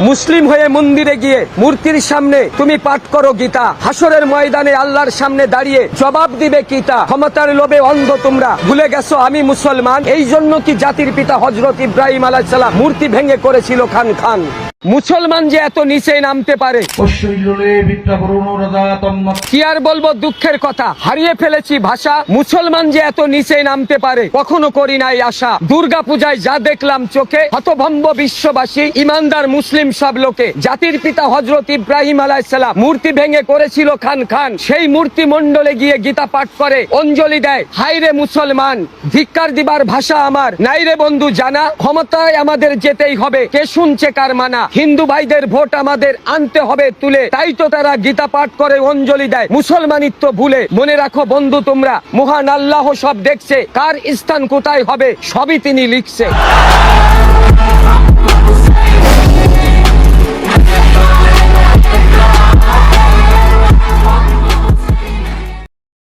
মুসলিম হয়ে মন্দিরে গিয়ে মূর্তির সামনে তুমি পাঠ করো গীতা। হাসরের ময়দানে আল্লাহর সামনে দাঁড়িয়ে জবাব দিবে গীতা। ক্ষমতার লোভে অন্ধ তোমরা। ভুলে গেছো, আমি মুসলমান। এই জন্য কি জাতির পিতা হজরত ইব্রাহিম আলাইসাল্লাম মূর্তি ভেঙে করেছিল খান খান? মুসলমান যে এত নিচে নামতে পারে? কি আর বলব দুঃখের কথা? হারিয়ে ফেলেছি ভাষা। মুসলমান যে এত নিচে নামতে পারে কখনো করি নাই আশা। দুর্গা পূজায় যা দেখলাম চোখে হতভম্ব বিশ্ববাসী ইমানদার মুসলিম সব লোকে। জাতির পিতা হজরত ইব্রাহিম আলাইসালাম মূর্তি ভেঙে করেছিল খান খান। সেই মূর্তি মন্ডলে গিয়ে গীতা পাঠ করে অঞ্জলি দেয়। হাইরে মুসলমান ধিক্কার দিবার ভাষা আমার। নাইরে বন্ধু জানা। ক্ষমতায় আমাদের যেতেই হবে। কে শুনছে কার মানা? হিন্দু ভাইদের ভোট আমাদের আনতে হবে তুলে। তাই তো তারা গীতা পাঠ করে অঞ্জলি দেয়। মুসলমানিত্ব ভুলে। মনে রাখো বন্ধু তোমরা, মহান আল্লাহ সব দেখছে। কার স্থান কোথায় হবে, সবই তিনি লিখছে।